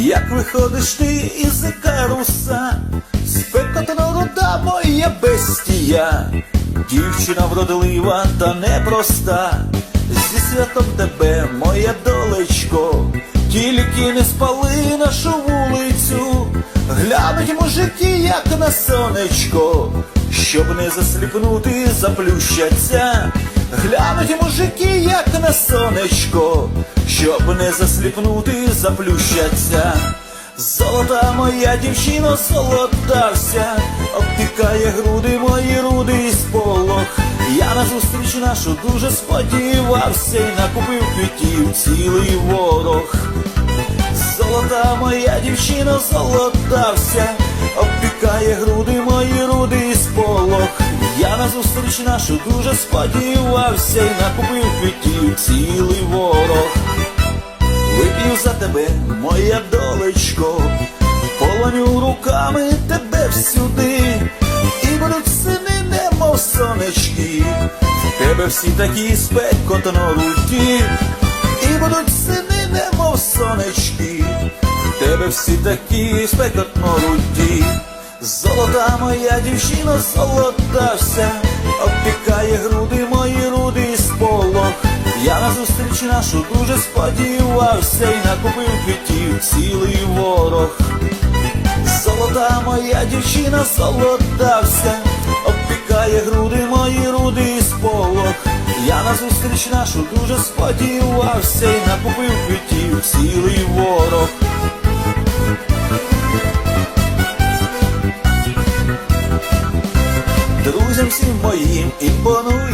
як виходиш ти із каруса, спекотно руда моя бестія, дівчина вродлива та непроста, зі святом тебе, моя долечко, тільки не спали нашу вулицю, глянуть мужики, як на сонечко, щоб не засліпнути, заплющаться. Глянуть мужики, як на сонечко, щоб не засліпнути, заплющаться. Золота моя дівчино, золотався, обтикає груди мої руди і сполох. Я на зустріч нашу дуже сподівався і накупив квітів цілий ворог. Золота моя дівчина золотався, обпікає груди мої руди і сполох. Я на зустріч нашу дуже сподівався і накупив квітів цілий ворог. Вип'ю за тебе, моя долечко, полоню руками тебе всюди, і будуть сини, немов сонечки, в тебе всі такі спекотно руті, і будуть сини, немов сонечки, в тебе всі такі спекотно руті. Золота моя дівчина золотався, обпікає груди мої на зустріч нашу дуже сподівався і накупив квітів цілий ворог. Золота моя дівчина золотався, обпікає груди мої руди і сполох. Я на зустріч нашу дуже сподівався і накупив квітів цілий ворог. Друзям всім моїм знай,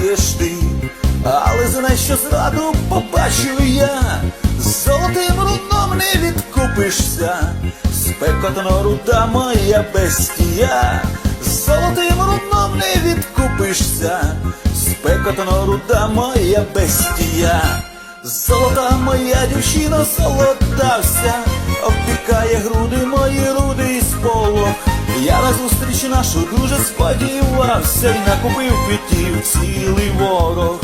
зраду побачу я, золотим руном не відкупишся, спекотно руда моя бестія, золотим руном не відкупишся, спекотно руда моя бестія. Золота моя дівчина золотався, обпікає груди мої руди і сполох. Я на зустріч нашу дуже сподівався і накупив квітів цілий ворог.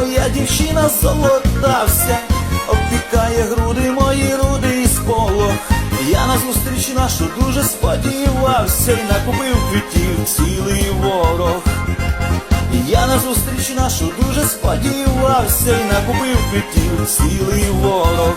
Моя дівчина золотався, обпікає груди мої руди і сполох. Я на зустріч нашу дуже сподівався і накупив квітів цілий ворог. Я на зустріч нашу дуже сподівався і накупив квітів цілий ворог.